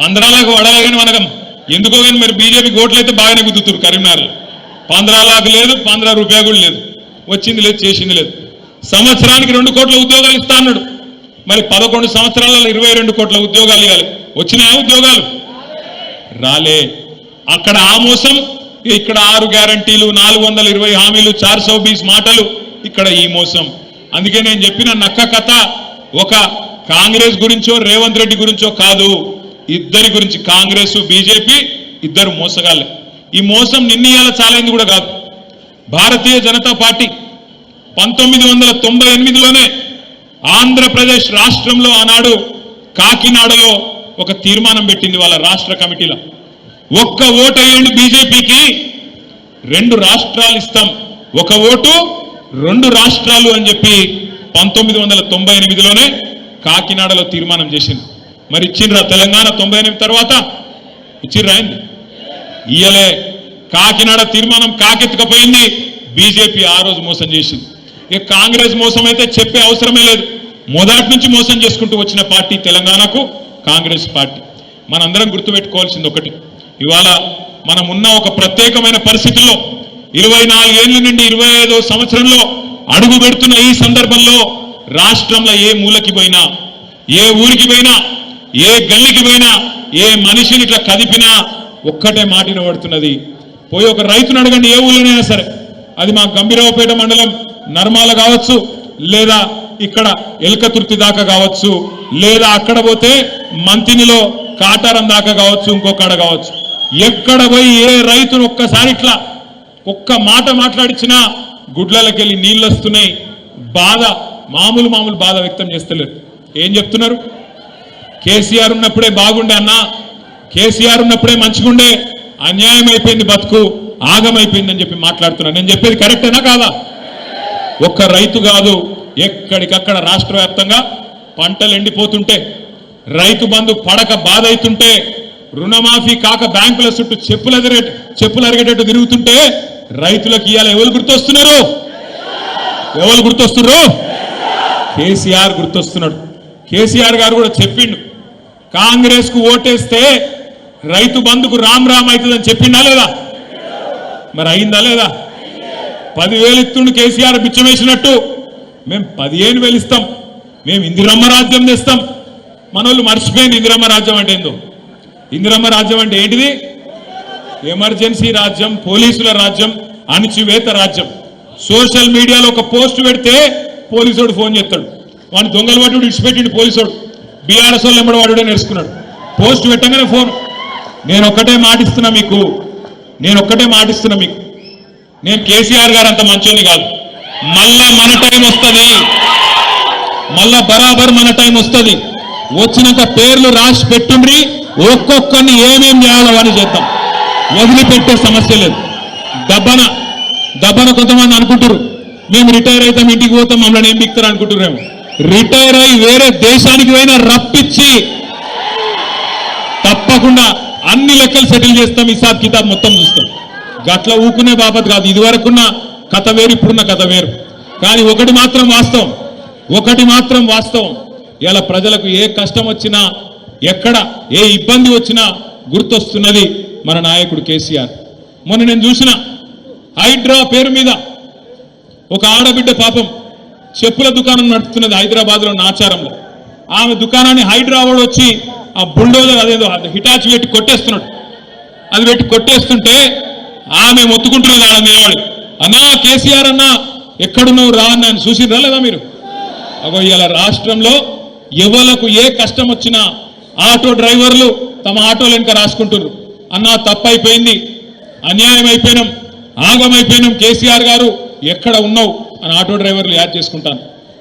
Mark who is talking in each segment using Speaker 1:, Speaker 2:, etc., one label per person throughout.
Speaker 1: పంద్రాలకు వడలే కానీ మనకం ఎందుకో కానీ మరి బీజేపీ ఓట్లు అయితే బాగానే గుద్దుతారు కరీంనగర్లో. పంద్రాలకు లేదు పంద్రా రూపాయ కూడా లేదు. వచ్చింది లేదు చేసింది లేదు. సంవత్సరానికి రెండు కోట్ల ఉద్యోగాలు ఇస్తా అన్నాడు. మరి పదకొండు సంవత్సరాలలో ఇరవై రెండు కోట్ల ఉద్యోగాలు ఇవ్వాలి. వచ్చినాయా ఉద్యోగాలు? రాలే. అక్కడ ఆ మోసం ఇక్కడ ఆరు గ్యారంటీలు నాలుగు వందల ఇరవై హామీలు చార్ సౌ బీస్ మాటలు ఇక్కడ ఈ మోసం. అందుకే నేను చెప్పిన నక్క కథ ఒక కాంగ్రెస్ గురించో రేవంత్ రెడ్డి గురించో కాదు. ఇద్దరి గురించి కాంగ్రెస్ బీజేపీ ఇద్దరు మోసగాళ్ళే. ఈ మోసం నిన్నీయాల చాలైంది కూడా కాదు. భారతీయ జనతా పార్టీ పంతొమ్మిది వందల తొంభై ఎనిమిదిలోనే ఆంధ్రప్రదేశ్ రాష్ట్రంలో ఆనాడు కాకినాడలో ఒక తీర్మానం పెట్టింది వాళ్ళ రాష్ట్ర కమిటీలో. ఒక్క ఓటు అయ్యండి బీజేపీకి రెండు రాష్ట్రాలు ఇస్తాం. ఒక ఓటు రెండు రాష్ట్రాలు అని చెప్పి పంతొమ్మిది వందల తొంభై ఎనిమిదిలోనే కాకినాడలో తీర్మానం చేసింది. మరి ఇచ్చిండ్రా తెలంగాణ తొంభై ఎనిమిది తర్వాత? ఇచ్చిర్రా ఏంది? ఇయలే కాకినాడ తీర్మానం కాకెత్తుకపోయింది. బీజేపీ ఆ రోజు మోసం చేసింది. ఇక కాంగ్రెస్ మోసం అయితే చెప్పే అవసరమే లేదు. మొదటి నుంచి మోసం చేసుకుంటూ వచ్చిన పార్టీ తెలంగాణకు కాంగ్రెస్ పార్టీ. మనందరం గుర్తుపెట్టుకోవాల్సింది ఒకటి. ఇవాళ మనం ఉన్న ఒక ప్రత్యేకమైన పరిస్థితుల్లో ఇరవై నాలుగేళ్ళ నుండి ఇరవై ఐదో సంవత్సరంలో అడుగు పెడుతున్న ఈ సందర్భంలో రాష్ట్రంలో ఏ మూలకి పోయినా ఏ ఊరికి పోయినా ఏ గల్లికి పోయినా ఏ మనిషిని ఇట్లా కదిపినా ఒక్కటే మాట వినబడుతున్నది. పోయి ఒక రైతును అడగండి ఏ ఊళ్ళోనైనా సరే. అది మా గంభీరావుపేట మండలం నర్మాల కావచ్చు లేదా ఇక్కడ ఎల్కతుర్తి దాకా కావచ్చు లేదా అక్కడ పోతే మంతినిలో కాటారం దాకా కావచ్చు ఇంకొకడ కావచ్చు. ఎక్కడ పోయి ఏ రైతును ఒక్కసారి ఇట్లా ఒక్క మాట మాట్లాడించినా గుడ్లకెళ్ళి నీళ్ళు వస్తున్నాయి బాధ మామూలు మామూలు బాధ వ్యక్తం చేస్తలేరు. ఏం చెప్తున్నారు? కేసీఆర్ ఉన్నప్పుడే బాగుండే అన్నా. కేసీఆర్ ఉన్నప్పుడే మంచిగుండే. అన్యాయం అయిపోయింది బతుకు. ఆగమైపోయిందని చెప్పి మాట్లాడుతున్నా. నేను చెప్పేది కరెక్టేనా కాదా? ఒక్క రైతు కాదు ఎక్కడికక్కడ రాష్ట్ర వ్యాప్తంగా పంటలు ఎండిపోతుంటే రైతు బంధు పడక బాధ అవుతుంటే రుణమాఫీ కాక బ్యాంకుల చుట్టూ చెప్పులు ఎదిరే చెప్పులు అరిగేటట్టు తిరుగుతుంటే రైతులకు ఇవాళ ఎవరు గుర్తొస్తున్నారు? ఎవరు గుర్తొస్తున్నారు కేసీఆర్ గుర్తొస్తున్నాడు. కేసీఆర్ గారు కూడా చెప్పిండు. కాంగ్రెస్కు ఓటేస్తే రైతు బంధుకు రామ్ రామ్ అవుతుందని చెప్పిండా లేదా? మరి అయిందా లేదా? పదివేలు ఇస్తుండు కేసీఆర్ బిచ్చమేసినట్టు మేము పదిహేను వేలు ఇస్తాం. మేము ఇందిరమ్మ రాజ్యం తెస్తాం. మన వాళ్ళు మర్చిపోయింది ఇందిరమ్మ రాజ్యం అంటే ఏందో? ఇందిరమ్మ రాజ్యం అంటే ఏంటిది? ఎమర్జెన్సీ రాజ్యం పోలీసుల రాజ్యం అణచివేత రాజ్యం. సోషల్ మీడియాలో ఒక పోస్ట్ పెడితే పోలీసుడు ఫోన్ చేస్తాడు. వాడిని దొంగలు పట్టుడు ఇడిచిపెట్టిండు పోలీసుడు. బీఆర్ఎస్ వాళ్ళు ఎంబడి వాడు నేర్చుకున్నాడు. పోస్ట్ పెట్టగానే ఫోన్. నేను ఒక్కటే మాటిస్తున్నా మీకు. నేను ఒక్కటే మాటిస్తున్నా మీకు. నేను కేసీఆర్ గారు అంత మంచోని కాదు. మళ్ళా మన టైం వస్తుంది. మళ్ళా బరాబర్ మన టైం వస్తుంది. వచ్చినాక పేర్లు రాసి పెట్టుండ్రి. ఒక్కొక్కరిని ఏమేం చేయాలో అని చేద్దాం. వదిలిపెట్టే సమస్య లేదు. దబ్బన దబ్బన కొంతమంది అనుకుంటారు మేము రిటైర్ అవుతాం ఇంటికి పోతాం మమ్మల్ని ఏం బిక్తారు అనుకుంటున్నాము రిటైర్ అయి వేరే దేశానికి పోయినా రప్పించి తప్పకుండా అన్ని లెక్కలు సెటిల్ చేస్తాం హిసాబ్ కితాబ్ మొత్తం చూస్తాం. గట్ల ఊకునే బాపత్ కాదు. ఇదివరకున్న కథ వేరు ఇప్పుడున్న కథ వేరు. కానీ ఒకటి మాత్రం వాస్తవం. ఒకటి మాత్రం వాస్తవం. ఇలా ప్రజలకు ఏ కష్టం వచ్చినా ఎక్కడ ఏ ఇబ్బంది వచ్చినా గుర్తొస్తున్నది మన నాయకుడు కేసీఆర్. మొన్న నేను చూసిన హైడ్రా పేరు మీద ఒక ఆడబిడ్డ పాపం చెప్పుల దుకాణం నడుపుతున్నది హైదరాబాద్లో నాచారంలో ఆమె దుకాణాన్ని హైదరాబాద్ వచ్చి ఆ బుల్డోజర్ అదేదో హిటాచి పెట్టి కొట్టేస్తున్నాడు. అది పెట్టి కొట్టేస్తుంటే ఆమె మొత్తుకుంటున్నది ఆడ నిలబడి అన్నా కేసీఆర్ అన్నా ఎక్కడున్నావు? రా అన్న చూసిరా లేదా మీరు? అగో ఇలా రాష్ట్రంలో ఎవలకు ఏ కష్టం వచ్చినా ఆటో డ్రైవర్లు తమ ఆటోలు వెనుక రాసుకుంటున్నారు అన్నా తప్పైపోయింది. అన్యాయం అయిపోయినాం ఆగమైపోయినాం. కేసీఆర్ గారు ఎక్కడ ఉన్నావు అని ఆటో డ్రైవర్లు యాద్ చేసుకుంటాను.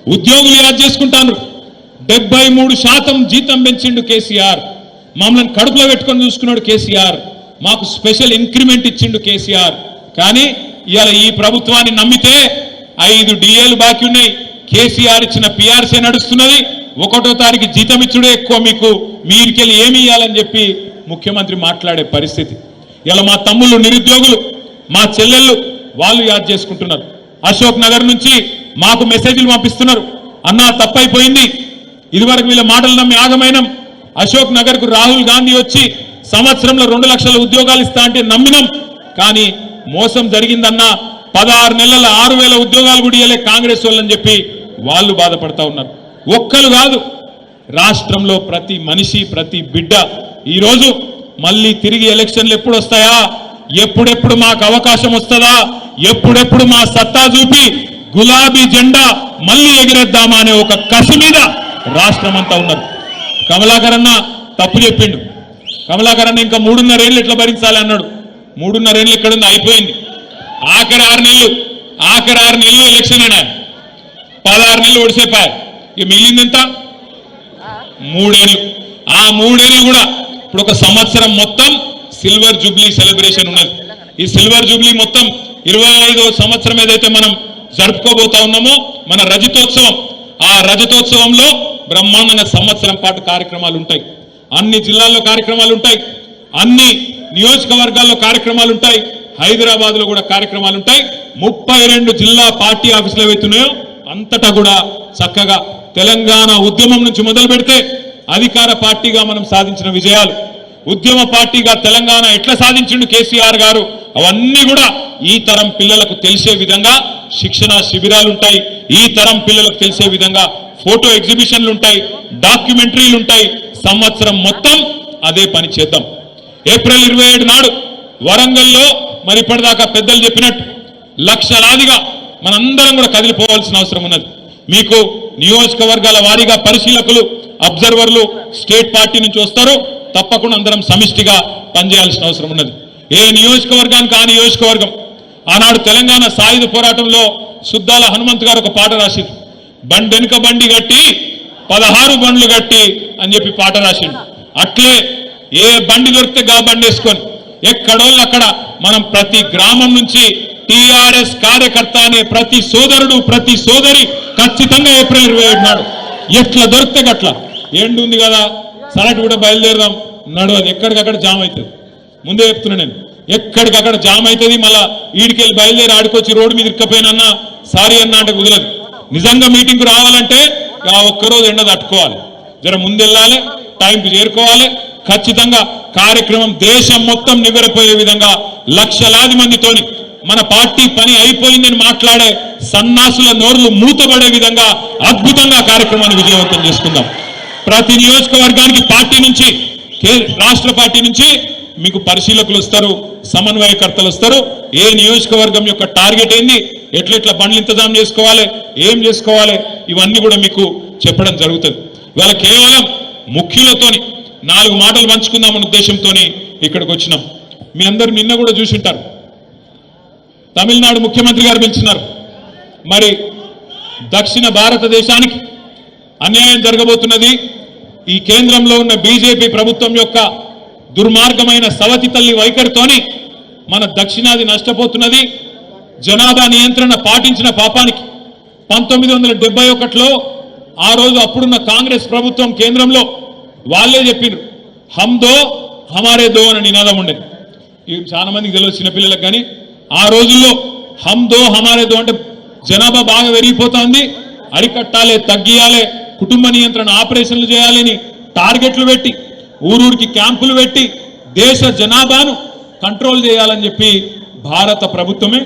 Speaker 1: ఉద్యోగులు యాద్ చేసుకుంటాను. డెబ్బై మూడు శాతం జీతం పెంచిండు కేసీఆర్. మమ్మల్ని కడుపులో పెట్టుకొని చూసుకున్నాడు కేసీఆర్. మాకు స్పెషల్ ఇంక్రిమెంట్ ఇచ్చిండు కేసీఆర్. కానీ ఇవాళ ఈ ప్రభుత్వాన్ని నమ్మితే ఐదు డిఏలు బాకీ ఉన్నాయి. కేసీఆర్ ఇచ్చిన పిఆర్సీ నడుస్తున్నది. ఒకటో తారీఖు జీతం ఇచ్చుడే ఎక్కువ మీకు. మీరికెళ్ళి ఏమి ఇవ్వాలని చెప్పి ముఖ్యమంత్రి మాట్లాడే పరిస్థితి. ఇలా మా తమ్ముళ్ళు నిరుద్యోగులు మా చెల్లెళ్ళు వాళ్ళు యాద్ చేసుకుంటున్నారు. అశోక్ నగర్ నుంచి మాకు మెసేజ్లు పంపిస్తున్నారు. అన్నా తప్పైపోయింది. ఇదివరకు వీళ్ళ మాటలు నమ్మి ఆగమైనం. అశోక్ నగర్కు రాహుల్ గాంధీ వచ్చి సంవత్సరంలో రెండు లక్షల ఉద్యోగాలు ఇస్తా అంటే నమ్మినాం. కానీ మోసం జరిగిందన్న పదహారు నెలల ఆరు వేల ఉద్యోగాలు కూడా కాంగ్రెస్ వాళ్ళని చెప్పి వాళ్ళు బాధపడతా ఉన్నారు. ఒక్కరు కాదు రాష్ట్రంలో ప్రతి మనిషి ప్రతి బిడ్డ ఈరోజు మళ్ళీ తిరిగి ఎలక్షన్లు ఎప్పుడు వస్తాయా? ఎప్పుడెప్పుడు మాకు అవకాశం వస్తుందా? ఎప్పుడెప్పుడు మా సత్తా చూపి గులాబీ జెండా మళ్ళీ ఎగిరేద్దామా అనే ఒక కసి మీద రాష్ట్రం అంతా ఉన్నారు కమలాకర్ అన్న తప్పు చెప్పిండు. కమలాకర్ అన్న ఇంకా మూడున్నరేళ్ళు ఎట్లా భరించాలి అన్నాడు. మూడున్నరేళ్ళు ఎక్కడుంది అయిపోయింది. ఆఖరి ఆరు నెలలు ఆఖరి ఆరు నెలలు ఎలక్షన్ అన్నా పదహారు నెలలు ఓడిసేపారు ఇక మిగిలింది ఎంత? మూడేళ్ళు. ఆ మూడేళ్ళు కూడా ఇప్పుడు ఒక సంవత్సరం మొత్తం సిల్వర్ జూబ్లీ సెలబ్రేషన్ ఉన్నది. ఈ సిల్వర్ జూబ్లీ మొత్తం ఇరవై ఐదో సంవత్సరం ఏదైతే మనం జరుపుకోబోతా ఉన్నామో మన రజతోత్సవం. ఆ రజతోత్సవంలో బ్రహ్మాండంగా సంవత్సరం పాటు కార్యక్రమాలు ఉంటాయి. అన్ని జిల్లాల్లో కార్యక్రమాలు ఉంటాయి. అన్ని నియోజకవర్గాల్లో కార్యక్రమాలు ఉంటాయి. హైదరాబాద్లో కూడా కార్యక్రమాలు ఉంటాయి. ముప్పై రెండు జిల్లా పార్టీ ఆఫీసులు ఏవైతున్నాయో అంతటా కూడా చక్కగా తెలంగాణ ఉద్యమం నుంచి మొదలు పెడితే అధికార పార్టీగా మనం సాధించిన విజయాలు. ఉద్యమ పార్టీగా తెలంగాణ ఎట్లా సాధించిండు కేసీఆర్ గారు? అవన్నీ కూడా ఈ తరం పిల్లలకు తెలిసే విధంగా శిక్షణ శిబిరాలు ఉంటాయి ఈ తరం పిల్లలకు తెలిసే విధంగా ఫోటో ఎగ్జిబిషన్లు ఉంటాయి డాక్యుమెంటరీలు ఉంటాయి సంవత్సరం మొత్తం అదే పని చేద్దాం. ఏప్రిల్ ఇరవై ఏడు నాడు వరంగల్లో మరి ఇప్పటిదాకా పెద్దలు చెప్పినట్టు లక్షలాదిగా మనందరం కూడా కదిలిపోవాల్సిన అవసరం ఉన్నది. మీకు నియోజకవర్గాల వారీగా పరిశీలకులు అబ్జర్వర్లు స్టేట్ పార్టీ నుంచి వస్తారు. తప్పకుండా అందరం సమిష్టిగా పనిచేయాల్సిన అవసరం ఉన్నది. ఏ నియోజకవర్గానికి ఆ నియోజకవర్గం? ఆనాడు తెలంగాణ సాయుధ పోరాటంలో సుద్దాల హనుమంత్ గారు ఒక పాట రాసింది బండెనుక బండి కట్టి పదహారు బండ్లు కట్టి అని చెప్పి పాట రాసిండు. అట్లే ఏ బండి దొరికితే గా బండి వేసుకొని ఎక్కడోళ్ళు అక్కడ మనం ప్రతి గ్రామం నుంచి టిఆర్ఎస్ కార్యకర్త అనే ప్రతి సోదరుడు ప్రతి సోదరి ఖచ్చితంగా ఏప్రిల్ ఇరవై ఏడు నాడు. ఎట్లా దొరికితే గట్లా. ఎండు ఉంది కదా సరటి కూడా బయలుదేరదాం. నడవదు ఎక్కడికక్కడ జామ్ అవుతుంది. ముందే చెప్తున్నా నేను. ఎక్కడికక్కడ జామ్ అవుతుంది మళ్ళా ఈడికెళ్ళి బయలుదేరి ఆడుకొచ్చి రోడ్డు మీద ఇరుక్కపోయినన్నా సారీ అన్న అంటే కుదరదు. నిజంగా మీటింగ్కు రావాలంటే ఆ ఒక్కరోజు ఎండ తట్టుకోవాలి. జర ముందెళ్ళాలి టైంకి చేరుకోవాలి. ఖచ్చితంగా కార్యక్రమం దేశం మొత్తం నివ్వెరపోయే విధంగా లక్షలాది మందితోని మన పార్టీ పని అయిపోయిందని మాట్లాడే సన్నాసుల నోర్లు మూతబడే విధంగా అద్భుతంగా కార్యక్రమాన్ని విజయవంతం చేసుకుందాం. ప్రతి నియోజకవర్గానికి పార్టీ నుంచి కే- రాష్ట్ర పార్టీ నుంచి మీకు పరిశీలకులు వస్తారు సమన్వయకర్తలు వస్తారు. ఏ నియోజకవర్గం యొక్క టార్గెట్ ఏంది ఎట్లెట్ల బండ్లు ఇంతజాం చేసుకోవాలి ఏం చేసుకోవాలి ఇవన్నీ కూడా మీకు చెప్పడం జరుగుతుంది. ఇవాళ కేవలం ముఖ్యులతోని నాలుగు మాటలు పంచుకుందామన్న ఉద్దేశంతోని ఇక్కడికి వచ్చినాం. మీ అందరు నిన్న కూడా చూసింటారు. తమిళనాడు ముఖ్యమంత్రి గారు పిలిచినారు. మరి దక్షిణ భారతదేశానికి అన్యాయం జరగబోతున్నది. ఈ కేంద్రంలో ఉన్న బీజేపీ ప్రభుత్వం యొక్క దుర్మార్గమైన సవతి తల్లి వైఖరితోని మన దక్షిణాది నష్టపోతున్నది. జనాభా నియంత్రణ పాటించిన పాపానికి పంతొమ్మిది వందల డెబ్బై ఒకటిలో ఆ రోజు అప్పుడున్న కాంగ్రెస్ ప్రభుత్వం కేంద్రంలో వాళ్ళే చెప్పిండ్రు హమ్ హమారే దో అనే నినాదం ఉండేది. ఇవి చాలా మందికి తెలియదు చిన్నపిల్లలకు కానీ. ఆ రోజుల్లో హమ్ దో హమారే దో అంటే జనాభా బాగా పెరిగిపోతోంది అరికట్టాలే తగ్గియాలే కుటుంబ నియంత్రణ ఆపరేషన్లు చేయాలని టార్గెట్లు పెట్టి ఊరూరికి క్యాంపులు పెట్టి దేశ జనాభాను కంట్రోల్ చేయాలని చెప్పి భారత ప్రభుత్వమే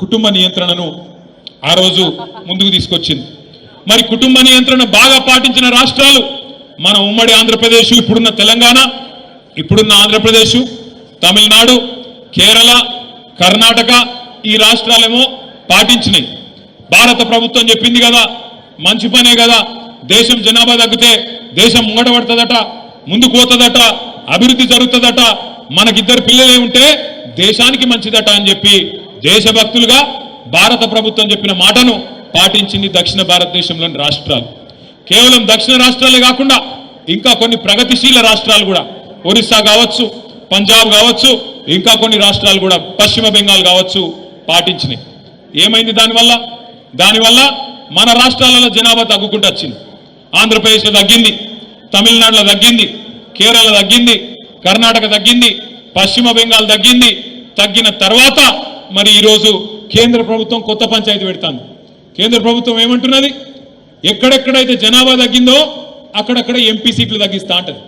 Speaker 1: కుటుంబ నియంత్రణను ఆ రోజు ముందుకు తీసుకొచ్చింది. మరి కుటుంబ నియంత్రణ బాగా పాటించిన రాష్ట్రాలు మన ఉమ్మడి ఆంధ్రప్రదేశ్ ఇప్పుడున్న తెలంగాణ ఇప్పుడున్న ఆంధ్రప్రదేశ్ తమిళనాడు కేరళ కర్ణాటక ఈ రాష్ట్రాలేమో పాటించినాయి. భారత ప్రభుత్వం చెప్పింది కదా మంచి పనే కదా దేశం జనాభా తగ్గితే దేశం ముంగడబడుతుందట ముందుకు పోతుందట అభివృద్ధి జరుగుతుందట మనకిద్దరు పిల్లలే ఉంటే దేశానికి మంచిదట అని చెప్పి దేశభక్తులుగా భారత ప్రభుత్వం చెప్పిన మాటను పాటించింది దక్షిణ భారతదేశంలోని రాష్ట్రాలు. కేవలం దక్షిణ రాష్ట్రాలే కాకుండా ఇంకా కొన్ని ప్రగతిశీల రాష్ట్రాలు కూడా ఒరిస్సా కావచ్చు పంజాబ్ కావచ్చు ఇంకా కొన్ని రాష్ట్రాలు కూడా పశ్చిమ బెంగాల్ కావచ్చు పాటించినాయి. ఏమైంది దానివల్ల? దానివల్ల మన రాష్ట్రాలలో జనాభా తగ్గుకుంటూ వచ్చింది. ఆంధ్రప్రదేశ్లో తగ్గింది తమిళనాడులో తగ్గింది కేరళ తగ్గింది కర్ణాటక తగ్గింది పశ్చిమ బెంగాల్ తగ్గింది. తగ్గిన తర్వాత మరి ఈరోజు కేంద్ర ప్రభుత్వం కొత్త పంచాయతీ పెడతాను కేంద్ర ప్రభుత్వం ఏమంటున్నది? ఎక్కడెక్కడైతే జనాభా తగ్గిందో అక్కడక్కడ ఎంపీ సీట్లు తగ్గిస్తా అంటది.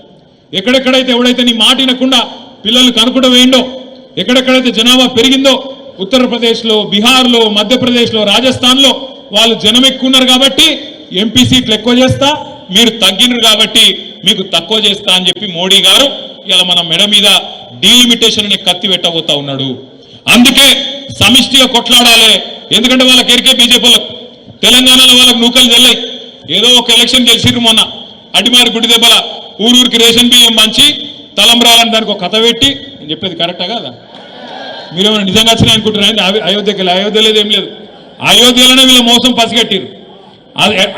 Speaker 1: ఎక్కడెక్కడైతే ఎవడైతే నీ మాట వినకుండా పిల్లలు కనుకుంట వేయండో ఎక్కడెక్కడైతే జనాభా పెరిగిందో ఉత్తరప్రదేశ్లో బీహార్లో మధ్యప్రదేశ్లో రాజస్థాన్లో వాళ్ళు జనం ఎక్కువ ఉన్నారు కాబట్టి ఎంపీ సీట్లు ఎక్కువ చేస్తా మీరు తగ్గినరు కాబట్టి మీకు తక్కువ చేస్తా అని చెప్పి మోడీ గారు ఇలా మన మెడ మీద డీలిమిటేషన్ అనే కత్తి పెట్టబోతా ఉన్నాడు. అందుకే సమిష్టిగా కొట్లాడాలి. ఎందుకంటే వాళ్ళకి ఎరికే బీజేపీ వాళ్ళకు తెలంగాణలో వాళ్ళకి నూకలు తెల్లాయి. ఏదో ఒక ఎలక్షన్ గెలిచిర్రు మొన్న అడిమారి గుడి దెబ్బల ఊరూరికి రేషన్ బియ్యం మంచి తలంబ్రాలని దానికి ఒక కథ పెట్టి నేను చెప్పేది కరెక్టా కదా? మీరేమైనా నిజంగా వచ్చినాయి అనుకుంటున్నారంటే అయోధ్యకి అయోధ్య లేదు ఏం లేదు. అయోధ్యలోనే వీళ్ళ మోసం పసిగట్టిరు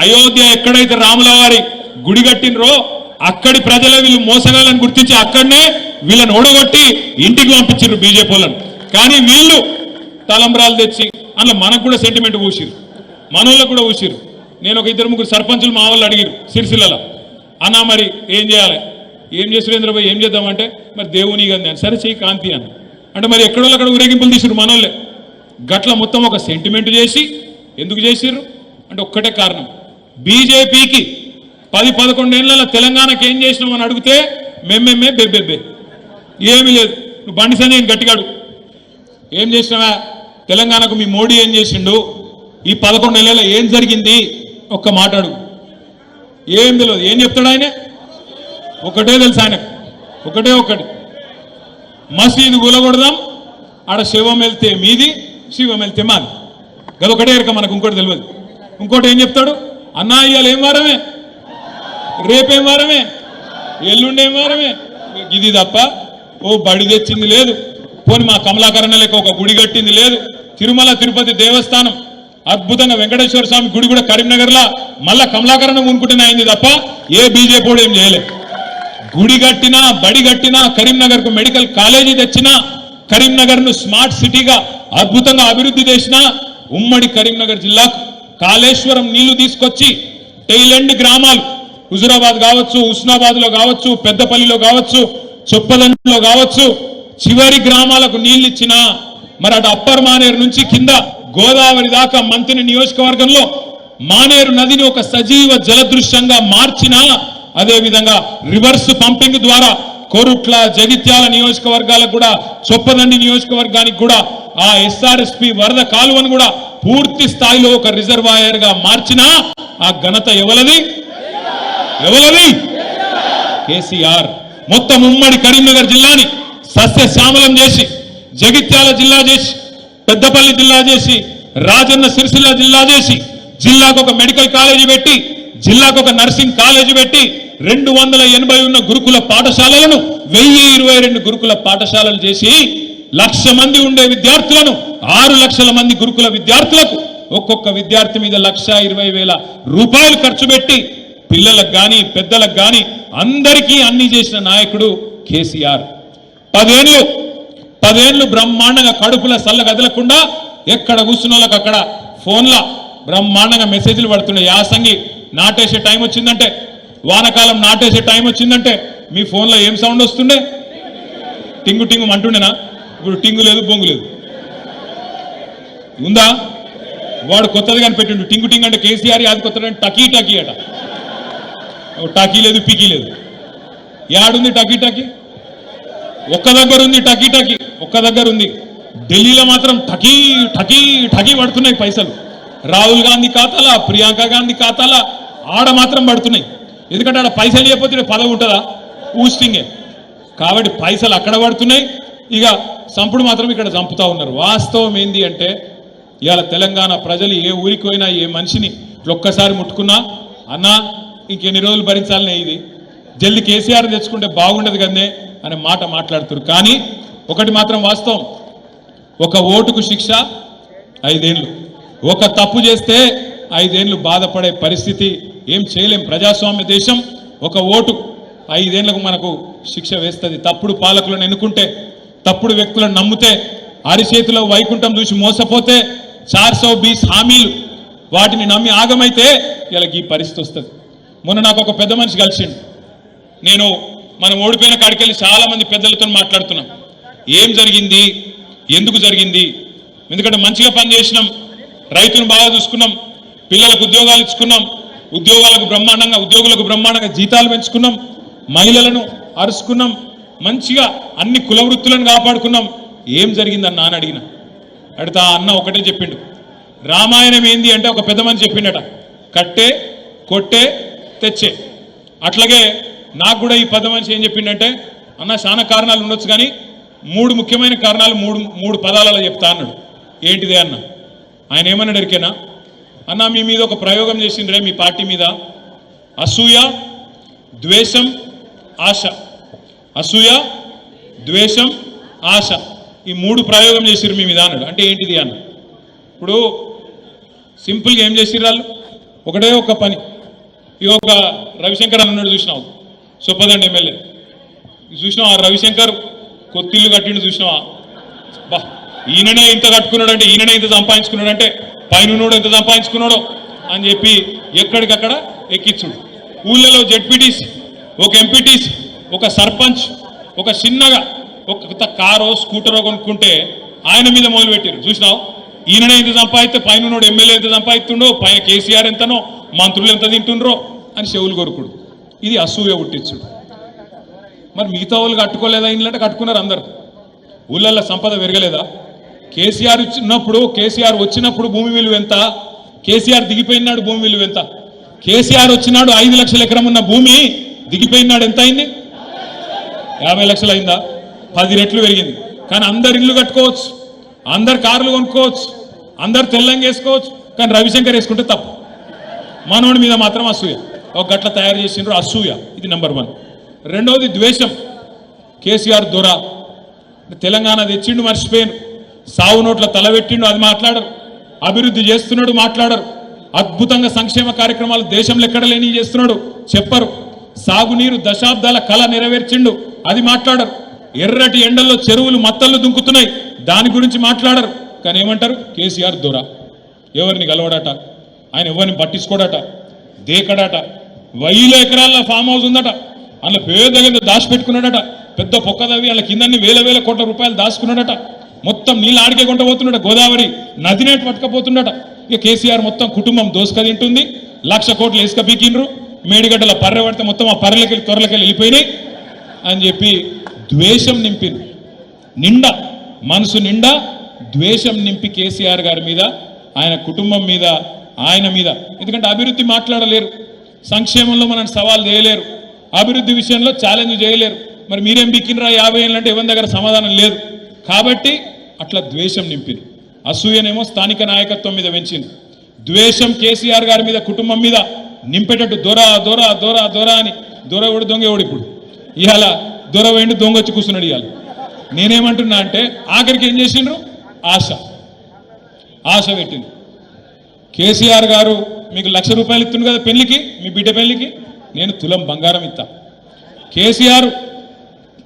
Speaker 1: అయోధ్య ఎక్కడైతే రాముల వారి గుడి కట్టినరో అక్కడి ప్రజల వీళ్ళు మోసగాళ్ళని గుర్తించి అక్కడనే వీళ్ళని ఓడగొట్టి ఇంటికి పంపించారు బీజేపీ కానీ వీళ్ళు తలంబ్రాలు తెచ్చి అందులో మనకు కూడా సెంటిమెంట్ పూసిరు మనోళ్ళకు కూడా ఊసిరు నేను ఒక ఇద్దరు ముగ్గురు సర్పంచులు మా వాళ్ళు అడిగిరు సిరిసిల్లలో. అన్నా మరి ఏం చేయాలి? ఏం చేసిరేంద్ర ఏం చేద్దామంటే మరి దేవుని అని సరే చెయ్యి కాంతి అని. అంటే మరి ఎక్కడోళ్ళు అక్కడ ఊరేగింపులు తీసిరు మనోళ్ళే. గట్ల మొత్తం ఒక సెంటిమెంట్ చేసి ఎందుకు చేసిర్రు? అంటే ఒక్కటే కారణం. బీజేపీకి పది పదకొండేళ్ళ తెలంగాణకి ఏం చేసినావు అని అడిగితే మెమ్మెమ్మే బెబ్బెబ్బే. ఏమీ లేదు. నువ్వు బండి సంజయ్ గట్టిగాడు. ఏం చేసినావా? తెలంగాణకు మీ మోడీ ఏం చేసిండు? ఈ పదకొండు నెలల్లో ఏం జరిగింది? ఒక్క మాట్లాడు ఏం తెలియదు. ఏం చెప్తాడు ఆయన? ఒకటే తెలుసు ఆయనకు. ఒకటే ఒకటి మసీదు కూలగొడదాం ఆడ శివం వెళ్తే మీది శివం వెళ్తే మాది. గదొకటే ఇరక మనకు ఇంకోటి తెలియదు. ఇంకోటి ఏం చెప్తాడు? అన్నా ఇవాళ ఏం వారమే? రేపేం వారమే? ఎల్లుండేం వారమే? ఇది తప్ప ఓ బడి తెచ్చింది లేదు. పోని మా కమలాకరణ లెక్క ఒక గుడి కట్టింది లేదు. తిరుమల తిరుపతి దేవస్థానం. అద్భుతంగా వెంకటేశ్వర స్వామి గుడి కూడా కరీంనగర్లో. మళ్ళా కమలాకరణ ఉనుకుంటూనే అయింది తప్ప ఏ బీజేపీ కూడా ఏం చేయలేదు గుడి కట్టినా బడి కట్టినా కరీంనగర్కు మెడికల్ కాలేజీ తెచ్చినా కరీంనగర్ను స్మార్ట్ సిటీగా అద్భుతంగా అభివృద్ధి చేసిన ఉమ్మడి కరీంనగర్ జిల్లాకు కాళేశ్వరం నీళ్ళు తీసుకొచ్చి టైలెండ్ గ్రామాలు. హుజురాబాద్ కావచ్చు హుస్నాబాద్లో కావచ్చు పెద్దపల్లిలో కావచ్చు చొప్పదండలో కావచ్చు చివరి గ్రామాలకు నీళ్ళు ఇచ్చిన మరి అటు అప్పర్ మానేరు నుంచి కింద గోదావరి దాకా మంత్రి నియోజకవర్గంలో మానేరు నదిని ఒక సజీవ జలదృశ్యంగా మార్చినా అదేవిధంగా రివర్స్ పంపింగ్ ద్వారా కోరుట్ల జగిత్యాల నియోజకవర్గాలకు కూడా చొప్పదండి నియోజకవర్గానికి కూడా ఆ ఎస్ఆర్ఎస్పి వరద కాలువను కూడా పూర్తి స్థాయిలో ఒక రిజర్వాయర్గా మార్చిన ఆ ఘనత ఎవలది? ఎవలది? కేసీఆర్. మొత్తం ఉమ్మడి కరీంనగర్ జిల్లాని సస్యశ్యామలం చేసి జగిత్యాల జిల్లా చేసి పెద్దపల్లి జిల్లా చేసి రాజన్న సిరిసిల్ల జిల్లా చేసి జిల్లాకు ఒక మెడికల్ కాలేజీ పెట్టి జిల్లాకు ఒక నర్సింగ్ కాలేజీ పెట్టి రెండు వందల ఎనభై ఉన్న గురుకుల పాఠశాలలను వెయ్యి ఇరవై రెండు గురుకుల పాఠశాలలు చేసి లక్ష మంది ఉండే విద్యార్థులను ఆరు లక్షల మంది గురుకుల విద్యార్థులకు ఒక్కొక్క విద్యార్థి మీద లక్ష ఇరవై వేల రూపాయలు ఖర్చు పెట్టి పిల్లలకు కానీ పెద్దలకు కానీ అందరికీ అన్ని చేసిన నాయకుడు కేసీఆర్. పదేళ్ళు పదేళ్ళు బ్రహ్మాండంగా కడుపుల సల్ల కదలకుండా ఎక్కడ కూర్చున్న వాళ్ళకి అక్కడ ఫోన్ల బ్రహ్మాండంగా మెసేజ్లు పడుతున్నాయి. యాసంగి నాటేసే టైం వచ్చిందంటే వానకాలం నాటేసే టైం వచ్చిందంటే మీ ఫోన్లో ఏం సౌండ్ వస్తుండే? టింగు టింగు అంటుండేనా ఇప్పుడు టింగు లేదు బొంగు లేదు. ఉందా? వాడు కొత్తది కనిపెట్టిండు. టింగు టింగ్ అంటే కేసీఆర్ యాది కొత్తది అంటే టకీ టకీ అట. ఓ టకీ లేదు పికీ లేదు. యాడుంది టకీ టకీ? ఒక్క దగ్గర ఉంది టకీ టకీ ఒక్క దగ్గర ఉంది. ఢిల్లీలో మాత్రం టకీ టకీ టకీ పడుతున్నాయి పైసలు. రాహుల్ గాంధీ ఖాతాలా ప్రియాంక గాంధీ ఖాతాలా ఆడ మాత్రం పడుతున్నాయి. ఎందుకంటే ఆడ పైసలు లేకపోతే పదవి ఉంటుందా? ఊస్టింగే కాబట్టి పైసలు అక్కడ పడుతున్నాయి. ఇక సంపుడు మాత్రం ఇక్కడ చంపుతా ఉన్నారు. వాస్తవం ఏంది అంటే ఇవాళ తెలంగాణ ప్రజలు ఏ ఊరికి పోయినా ఏ మనిషిని ఇట్లా ఒక్కసారి ముట్టుకున్నా అన్నా ఇంకెన్ని రోజులు భరించాలనే ఇది. జల్ది కేసీఆర్ తెచ్చుకుంటే బాగుండదు కదనే అనే మాట మాట్లాడుతున్నారు కానీ ఒకటి మాత్రం వాస్తవం. ఒక ఓటుకు శిక్ష ఐదేళ్ళు ఒక తప్పు చేస్తే ఐదేళ్ళు బాధపడే పరిస్థితి ఏం చేయలేం. ప్రజాస్వామ్య దేశం ఒక ఓటు ఐదేళ్ళకు మనకు శిక్ష వేస్తుంది. తప్పుడు పాలకులను ఎన్నుకుంటే తప్పుడు వ్యక్తులను నమ్మితే అరిచేతిలో వైకుంఠం చూసి మోసపోతే చార్సో బీస్ హామీలు వాటిని నమ్మి ఆగమైతే ఇలా ఈ పరిస్థితి వస్తుంది. మొన్న నాకు ఒక పెద్ద మనిషి కలిసిండు. నేను మనం ఓడిపోయిన కాడికెళ్ళి చాలామంది పెద్దలతో మాట్లాడుతున్నాం. ఏం జరిగింది? ఎందుకు జరిగింది? ఎందుకంటే మంచిగా పనిచేసినాం. రైతును బాగా చూసుకున్నాం. పిల్లలకు ఉద్యోగాలు ఇచ్చుకున్నాం. ఉద్యోగాలకు బ్రహ్మాండంగా ఉద్యోగులకు బ్రహ్మాండంగా జీతాలు పెంచుకున్నాం మహిళలను అరుచుకున్నాం మంచిగా అన్ని కుల వృత్తులను కాపాడుకున్నాం. ఏం జరిగిందన్న అని అడిగిన. అడితే ఆ అన్న ఒకటే చెప్పిండు. రామాయణం ఏంది అంటే ఒక పెద్ద మంది చెప్పిండట. కట్టే కొట్టే తెచ్చే. అట్లాగే నాకు కూడా ఈ పెద్ద మనిషి ఏం చెప్పిండంటే అన్న చాలా కారణాలు ఉండొచ్చు కానీ మూడు ముఖ్యమైన కారణాలు మూడు మూడు పదాలలో చెప్తా అన్నాడు. ఏంటిదే అన్న? ఆయన ఏమన్నాడు ఎరికేనా అన్న మీ మీద ఒక ప్రయోగం చేసిండ్రే మీ పార్టీ మీద. అసూయ ద్వేషం ఆశ. అసూయ ద్వేషం ఆశ. ఈ మూడు ప్రయోగం చేసిరు మీ మీద అన్నాడు. అంటే ఏంటిది అన్న? ఇప్పుడు సింపుల్గా ఏం చేసిరు వాళ్ళు? ఒకటే ఒక పని. ఈ ఒక రవిశంకర్ అన్నాడు చూసినావు? సొప్పదండి ఎమ్మెల్యే. చూసినావు ఆ రవిశంకర్? కొత్తిల్లు కట్టిండు చూసినావా? బా ఈయననే ఇంత కట్టుకున్నాడంటే ఈయననే ఇంత సంపాదించుకున్నాడంటే పైన ఎంత సంపాదించుకున్నాడో అని చెప్పి ఎక్కడికక్కడ ఎక్కించుడు. ఊళ్ళలో జెడ్పీటీసీ ఒక ఎంపీటీసీ ఒక సర్పంచ్ ఒక చిన్నగా ఒక కారో స్కూటరో కొనుక్కుంటే ఆయన మీద మొదలుపెట్టారు చూసినావు? ఈయననే ఎంత సంపాదిస్తే పైన ఎమ్మెల్యే ఎంత సంపాదిస్తుండో పైన కేసీఆర్ ఎంతనో మంత్రులు ఎంత తింటుండ్రో అని చెవులు కొరుకుడు. ఇది అసూయ పుట్టించుడు. మరి మిగతా వాళ్ళు కట్టుకోలేదా? ఇండ్లంటే కట్టుకున్నారు అందరు. ఊళ్ళల్లో సంపద పెరగలేదా? కేసీఆర్ ఇచ్చినప్పుడు కేసీఆర్ వచ్చినప్పుడు భూమి విలువ ఎంత? కేసీఆర్ దిగిపోయినాడు భూమి విలువ ఎంత? కేసీఆర్ వచ్చినాడు ఐదు లక్షల ఎకరం ఉన్న భూమి దిగిపోయినాడు ఎంత అయింది? యాభై లక్షలు అయిందా? పది రెట్లు పెరిగింది. కానీ అందరు ఇల్లు కట్టుకోవచ్చు అందరు కార్లు కొనుక్కోవచ్చు అందరు తెల్లంగా వేసుకోవచ్చు కానీ రవిశంకర్ వేసుకుంటే తప్పు. మనోడి మీద మాత్రం అసూయ. ఒక గట్ల తయారు చేసిండ్రు అసూయ. ఇది నెంబర్ వన్ రెండవది ద్వేషం. కేసీఆర్ దొర. తెలంగాణ తెచ్చిండు మర్చిపోయాను సావు నోట్ల తలబెట్టిండు అది మాట్లాడరు. అభివృద్ధి చేస్తున్నాడు మాట్లాడరు. అద్భుతంగా సంక్షేమ కార్యక్రమాలు దేశంలో ఎక్కడ లేని చేస్తున్నాడు చెప్పరు. సాగునీరు దశాబ్దాల కళ నెరవేర్చిండు అది మాట్లాడరు. ఎర్రటి ఎండల్లో చెరువులు మత్తళ్ళు దుంకుతున్నాయి దాని గురించి మాట్లాడరు. కానీ ఏమంటారు? కేసీఆర్ దొర. ఎవరిని గలవడట? ఆయన ఎవరిని పట్టించుకోడట? దేకడట? వెయ్యిల ఎకరాల ఫామ్ హౌస్ ఉందట. అందులో పేద దగ్గర దాచిపెట్టుకున్నాడట. పెద్ద పొక్కదవి వాళ్ళ కిందన్ని వేల వేల కోట్ల రూపాయలు దాచుకున్నాడట. మొత్తం నీళ్ళు ఆడికే కొంట పోతుండట గోదావరి నదినేట పట్టుకపోతుండట. ఇక కేసీఆర్ మొత్తం కుటుంబం దోసుక తింటుంది లక్ష కోట్లు ఇసుక పీకిండ్రు మేడిగడ్డల పర్రె పడితే మొత్తం ఆ పర్రెలకెళ్ళి త్వరలకెళ్ళి వెళ్ళిపోయినాయి అని చెప్పి ద్వేషం నింపింది నిండా మనసు నిండా ద్వేషం నింపి కేసీఆర్ గారి మీద ఆయన కుటుంబం మీద ఆయన మీద. ఎందుకంటే అభివృద్ధి మాట్లాడలేరు సంక్షేమంలో మనం సవాల్ చేయలేరు అభివృద్ధి విషయంలో ఛాలెంజ్ చేయలేరు. మరి మీరేం బిక్కినరా యాభై ఏళ్ళంటే ఎవరి దగ్గర సమాధానం లేదు. కాబట్టి అట్లా ద్వేషం నింపింది అసూయనేమో స్థానిక నాయకత్వం మీద పెంచింది ద్వేషం కేసీఆర్ గారి మీద కుటుంబం మీద నింపేటట్టు దొర దొర దొర దొర అని దొర ఎవడు దొంగ ఎవడు ఇప్పుడు. ఇవాళ దొర వేయండి దొంగ వచ్చి కూర్చున్నాడు ఇవాళ నేనేమంటున్నా అంటే ఆఖరికి ఏం చేసిండ్రు? ఆశ. ఆశ పెట్టింది. కేసీఆర్ గారు మీకు లక్ష రూపాయలు ఇస్తుంది కదా పెళ్ళికి మీ బిడ్డ పెళ్ళికి? నేను తులం బంగారం ఇస్తా కేసీఆర్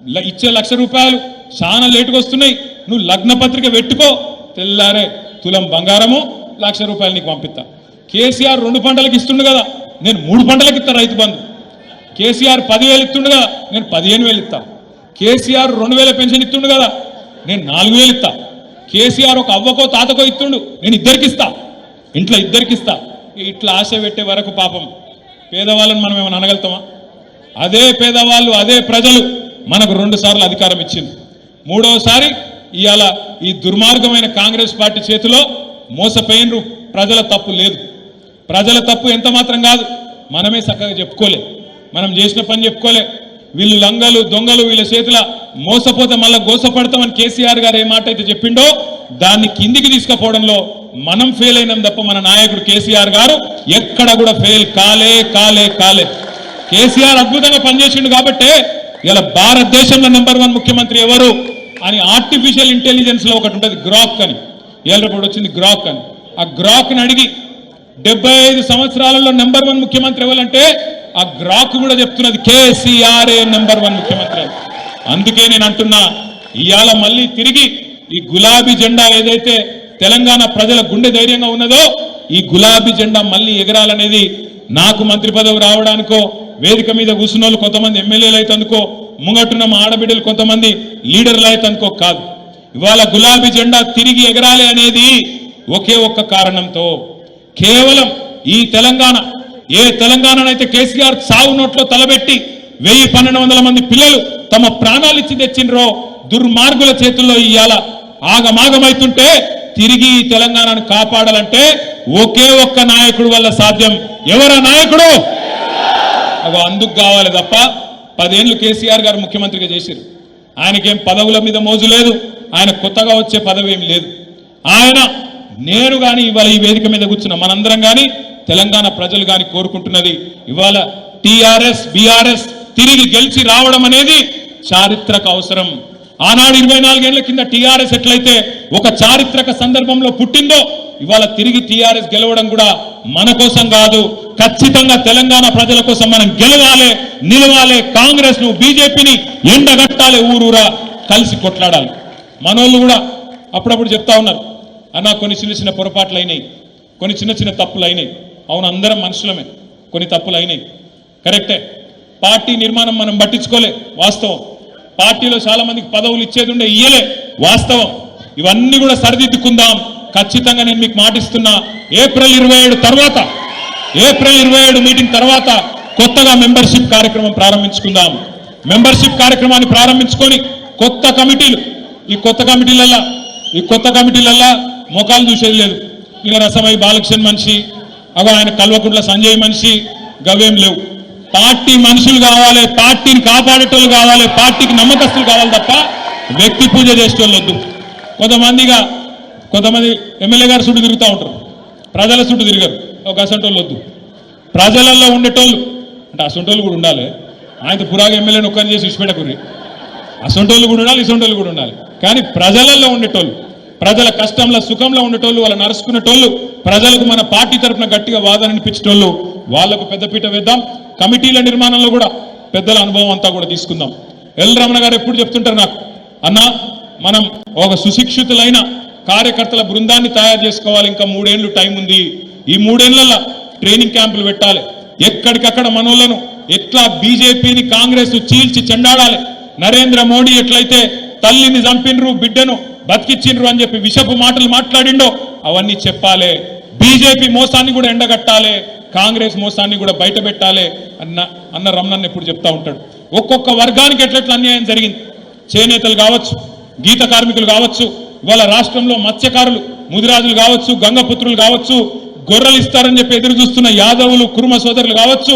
Speaker 1: ల- ఇచ్చే లక్ష రూపాయలు చాలా లేటుగా వస్తున్నాయి. నువ్వు లగ్న పత్రిక పెట్టుకో. తెల్లారే తులం బంగారము లక్ష రూపాయలు నీకు పంపిస్తా. కేసీఆర్ రెండు పంటలకు ఇస్తుండు కదా నేను మూడు పంటలకు ఇస్తాను రైతు బంధు. కేసీఆర్ పదివేలు ఇస్తుండు కదా నేను పదిహేను వేలు ఇస్తా. కేసీఆర్ రెండు వేల పెన్షన్ ఇస్తుండు కదా నేను నాలుగు వేలు ఇస్తా. కేసీఆర్ ఒక అవ్వకో తాతకో ఇస్తుండు నేను ఇద్దరికి ఇస్తా. ఇంట్లో ఇద్దరికి ఇస్తా. ఇట్లా ఆశ పెట్టే వరకు పాపం. పేదవాళ్ళని మనం ఏమైనా అనగలుగుతామా? అదే పేదవాళ్ళు అదే ప్రజలు మనకు రెండు సార్లు అధికారం ఇచ్చింది. మూడవసారి ఇవాళ ఈ దుర్మార్గమైన కాంగ్రెస్ పార్టీ చేతిలో మోసపోయినరు. ప్రజల తప్పు లేదు. ప్రజల తప్పు ఎంత మాత్రం కాదు మనమే చక్కగా చెప్పుకోలే. మనం చేసిన పని చెప్పుకోలే. వీళ్ళు లంగలు దొంగలు వీళ్ళ చేతిలో మోసపోతే మళ్ళీ గోసపడతామని కేసీఆర్ గారు ఏ మాట అయితే చెప్పిండో దాన్ని కిందికి తీసుకుపోవడంలో మనం ఫెయిల్ అయినాం తప్ప మన నాయకుడు కేసీఆర్ గారు ఎక్కడ కూడా ఫెయిల్ కాలే కాలే కాలే. కేసీఆర్ అద్భుతంగా పనిచేసిండు కాబట్టే ఇలా భారతదేశంలో నెంబర్ వన్ ముఖ్యమంత్రి ఎవరు? అని ఆర్టిఫిషియల్ ఇంటెలిజెన్స్లో ఒకటి ఉంటుంది గ్రాక్ అని. ఏళ్ళప్పుడు వచ్చింది గ్రాక్ అని. ఆ గ్రాక్ని అడిగి డెబ్బై ఐదు సంవత్సరాలలో నెంబర్ వన్ ముఖ్యమంత్రి ఎవరంటే ఆ గ్రాక్ కూడా చెప్తున్నది కేసీఆర్ఏ నెంబర్ వన్ ముఖ్యమంత్రి అందుకే నేను అంటున్నా ఇవాళ మళ్ళీ తిరిగి ఈ గులాబీ జెండా ఏదైతే తెలంగాణ ప్రజల గుండె ధైర్యంగా ఉన్నదో ఈ గులాబీ జెండా మళ్ళీ ఎగరాలనేది నాకు మంత్రి పదవి రావడానికో వేదిక మీద కూర్చున్న వాళ్ళు కొంతమంది ఎమ్మెల్యేలు అయితే అనుకో ముంగట్టున్న మా ఆడబిడ్డలు కొంతమంది లీడర్లు అయితే అనుకో కాదు. ఇవాళ గులాబీ జెండా తిరిగి ఎగరాలి అనేది ఒకే ఒక్క కారణంతో కేవలం ఈ తెలంగాణ ఏ తెలంగాణనైతే కేసీఆర్ సావు నోట్లో తలబెట్టి వెయ్యి పన్నెండు వందల మంది పిల్లలు తమ ప్రాణాలు ఇచ్చి తెచ్చిండ్రో దుర్మార్గుల చేతుల్లో ఇయ్యాల ఆగమాగమైతుంటే తిరిగి ఈ తెలంగాణను కాపాడాలంటే ఒకే ఒక్క నాయకుడు వల్ల సాధ్యం. ఎవరా నాయకుడు? అగో అందుకు కావాలి తప్ప పదేళ్ళు కేసీఆర్ గారు ముఖ్యమంత్రిగా చేశారు. ఆయనకేం పదవుల మీద మోజు లేదు ఆయన కొత్తగా వచ్చే పదవి ఏం లేదు. ఆయన నేను కానీ ఇవాళ ఈ వేదిక మీద కూర్చున్న మనందరం కానీ తెలంగాణ ప్రజలు కానీ కోరుకుంటున్నది ఇవాళ టిఆర్ఎస్ బీఆర్ఎస్ తిరిగి గెలిచి రావడం అనేది చారిత్రక అవసరం. ఆనాడు ఇరవై నాలుగేళ్ళ కింద టీఆర్ఎస్ ఎట్లయితే ఒక చారిత్రక సందర్భంలో పుట్టిందో ఇవాళ తిరిగి టీఆర్ఎస్ గెలవడం కూడా మన కోసం కాదు ఖచ్చితంగా తెలంగాణ ప్రజల కోసం మనం గెలవాలి నిలవాలి. కాంగ్రెస్ను బీజేపీని ఎండగట్టాలి ఊరూరా కలిసి కొట్లాడాలి. మనోళ్ళు కూడా అప్పుడప్పుడు చెప్తా ఉన్నారు అన్న కొన్ని చిన్న చిన్న పొరపాట్లు అయినాయి కొన్ని చిన్న చిన్న తప్పులు అయినాయి. అవును అందరం మనుషులమే కొన్ని తప్పులు అయినాయి. కరెక్టే. పార్టీ నిర్మాణం మనం పట్టించుకోలే వాస్తవం. పార్టీలో చాలా మందికి పదవులు ఇచ్చేది ఉండే ఇయ్యలే వాస్తవం. ఇవన్నీ కూడా సరిదిద్దుకుందాం. ఖచ్చితంగా నేను మీకు మాటిస్తున్నా ఏప్రిల్ ఇరవై ఏడు తర్వాత ఏప్రిల్ ఇరవై ఏడు మీటింగ్ తర్వాత కొత్తగా మెంబర్షిప్ కార్యక్రమం ప్రారంభించుకుందాం. మెంబర్షిప్ కార్యక్రమాన్ని ప్రారంభించుకొని కొత్త కమిటీలు ఈ కొత్త కమిటీలల్లా ఈ కొత్త కమిటీలల్లా ముఖాలు చూసేది లేదు. ఇక రసమై బాలకృష్ణ మనిషి అగో ఆయన కల్వకుంట్ల సంజయ్ మనిషి గవేం లేవు. పార్టీ మనుషులు కావాలి పార్టీని కాపాడేటోళ్ళు కావాలి పార్టీకి నమ్మకస్తులు కావాలి తప్ప వ్యక్తి పూజ చేసేటోళ్ళు వద్దు. కొంతమందిగా కొంతమంది ఎమ్మెల్యే గారు చుట్టూ తిరుగుతూ ఉంటారు. ప్రజల చుట్టూ తిరగరు. ఒక అసంటోళ్ళు వద్దు. ప్రజలలో ఉండేటోళ్ళు అంటే అసంటోళ్ళు కూడా ఉండాలి. ఆయన పురాగా ఎమ్మెల్యేని ఒక్కరిని చేసి విడిచిపెట్టకుర్రి అసంటోళ్ళు కూడా ఉండాలి ఇసంటోళ్ళు కూడా ఉండాలి. కానీ ప్రజలలో ఉండేటోళ్ళు ప్రజల కష్టంలో సుఖంలో ఉండేటోళ్ళు వాళ్ళ నడుచుకునేటోళ్ళు ప్రజలకు మన పార్టీ తరఫున గట్టిగా వాదన అనిపించేటోళ్ళు వాళ్ళకు పెద్దపీట వేద్దాం. కమిటీల నిర్మాణంలో కూడా పెద్దల అనుభవం అంతా కూడా తీసుకుందాం. ఎల్ రమణ గారు ఎప్పుడు చెప్తుంటారు నాకు అన్న మనం ఒక సుశిక్షితులైన కార్యకర్తల బృందాన్ని తయారు చేసుకోవాలి. ఇంకా మూడేళ్ళు టైం ఉంది. ఈ మూడేళ్ళలో ట్రైనింగ్ క్యాంపులు పెట్టాలి. ఎక్కడికక్కడ మనోళ్ళను ఎట్లా బీజేపీని కాంగ్రెస్ చీల్చి చెండాడాలి? నరేంద్ర మోడీ ఎట్లయితే తల్లిని చంపినరు బిడ్డను బతికిచ్చిండ్రు అని చెప్పి విషపు మాటలు మాట్లాడిండో అవన్నీ చెప్పాలి. బీజేపీ మోసాన్ని కూడా ఎండగట్టాలి. కాంగ్రెస్ మోసాన్ని కూడా బయట పెట్టాలి అన్న అన్న రమణన్ ఎప్పుడు చెప్తా ఉంటాడు. ఒక్కొక్క వర్గానికి ఎట్లెట్ల అన్యాయం జరిగింది? చేనేతలు కావచ్చు గీత కార్మికులు కావచ్చు ఇవాళ రాష్ట్రంలో మత్స్యకారులు ముదిరాజులు కావచ్చు గంగపుత్రులు కావచ్చు గొర్రెలు ఇస్తారని చెప్పి ఎదురు చూస్తున్న యాదవులు కుర్మ సోదరులు కావచ్చు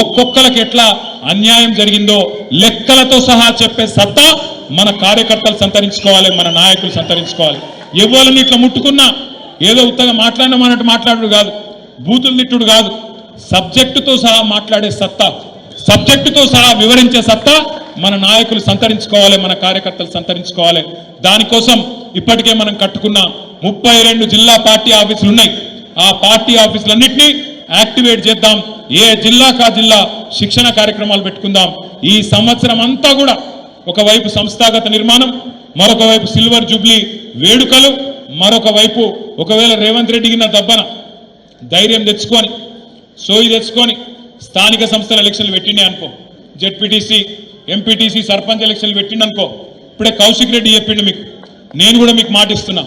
Speaker 1: ఒక్కొక్కరికి ఎట్లా అన్యాయం జరిగిందో లెక్కలతో సహా చెప్పే సత్తా మన కార్యకర్తలు సంతరించుకోవాలి మన నాయకులు సంతరించుకోవాలి. ఎవరిని ఇట్లా ముట్టుకున్నా ఏదో ఉత్తగా మాట్లాడినాం అన్నట్టు మాట్లాడు కాదు బూతులు తిట్టుడు కాదు. సబ్జెక్టుతో సహా మాట్లాడే సత్తా సబ్జెక్టుతో సహా వివరించే సత్తా మన నాయకులు సంతరించుకోవాలి మన కార్యకర్తలు సంతరించుకోవాలి. దానికోసం ఇప్పటికే మనం కట్టుకున్న ముప్పై రెండు జిల్లా పార్టీ ఆఫీసులు ఉన్నాయి. ఆ పార్టీ ఆఫీసులన్నింటినీ యాక్టివేట్ చేద్దాం. ఏ జిల్లాకా జిల్లా శిక్షణ కార్యక్రమాలు పెట్టుకుందాం. ఈ సంవత్సరం అంతా కూడా ఒకవైపు సంస్థాగత నిర్మాణం మరొక వైపు సిల్వర్ జూబ్లీ వేడుకలు మరొక వైపు ఒకవేళ రేవంత్ రెడ్డికి నా దబ్బన ధైర్యం తెచ్చుకొని సోయి తెచ్చుకొని స్థానిక సంస్థల ఎలక్షన్లు పెట్టిండే అనుకో. జెడ్పీటీసీ ఎంపీటీసీ సర్పంచ్ ఎలక్షన్లు పెట్టిండనుకో ఇప్పుడే కౌశిక్ రెడ్డి చెప్పిండు మీకు. నేను కూడా మీకు మాటిస్తున్నా.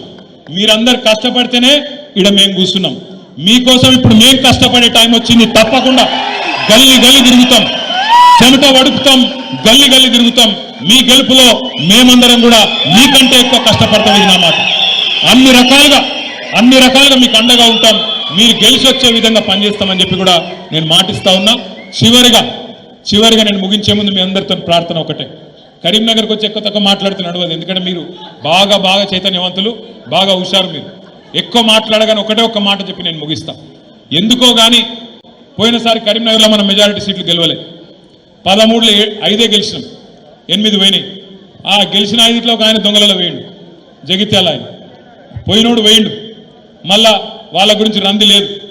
Speaker 1: మీరందరు కష్టపడితేనే ఇక్కడ మేము కూర్చున్నాం. మీకోసం ఇప్పుడు మేము కష్టపడే టైం వచ్చింది తప్పకుండా. గల్లి గల్లి తిరుగుతాం. చెమట వడుపుతాం గల్లి గల్లి తిరుగుతాం. మీ గెలుపులో మేమందరం కూడా మీకంటే ఎక్కువ కష్టపడతాం ఇది నా మాట. అన్ని రకాలుగా అన్ని రకాలుగా మీకు అండగా ఉంటాం. మీరు గెలిచి వచ్చే విధంగా పనిచేస్తామని చెప్పి కూడా నేను మాటిస్తా ఉన్నా. చివరిగా చివరిగా నేను ముగించే ముందు మీ అందరితో ప్రార్థన ఒకటే. కరీంనగర్కి వచ్చి ఎక్కువ తక్కువ మాట్లాడుతూ నడవదు. ఎందుకంటే మీరు బాగా బాగా చైతన్యవంతులు బాగా హుషారు మీరు. ఎక్కువ మాట్లాడగానే ఒకటే ఒక్క మాట చెప్పి నేను ముగిస్తా. ఎందుకో కానీ పోయినసారి కరీంనగర్లో మనం మెజారిటీ సీట్లు గెలవలే. పదమూడులో ఐదే గెలిచినాం. ఎనిమిది పోయినాయి. ఆ గెలిచిన ఐదుట్లో ఒక ఆయన దొంగలలో వేయండు. జగిత్యాల ఆయన. పోయినోడు వేయండు. మళ్ళా వాళ్ళ గురించి రంది లేదు.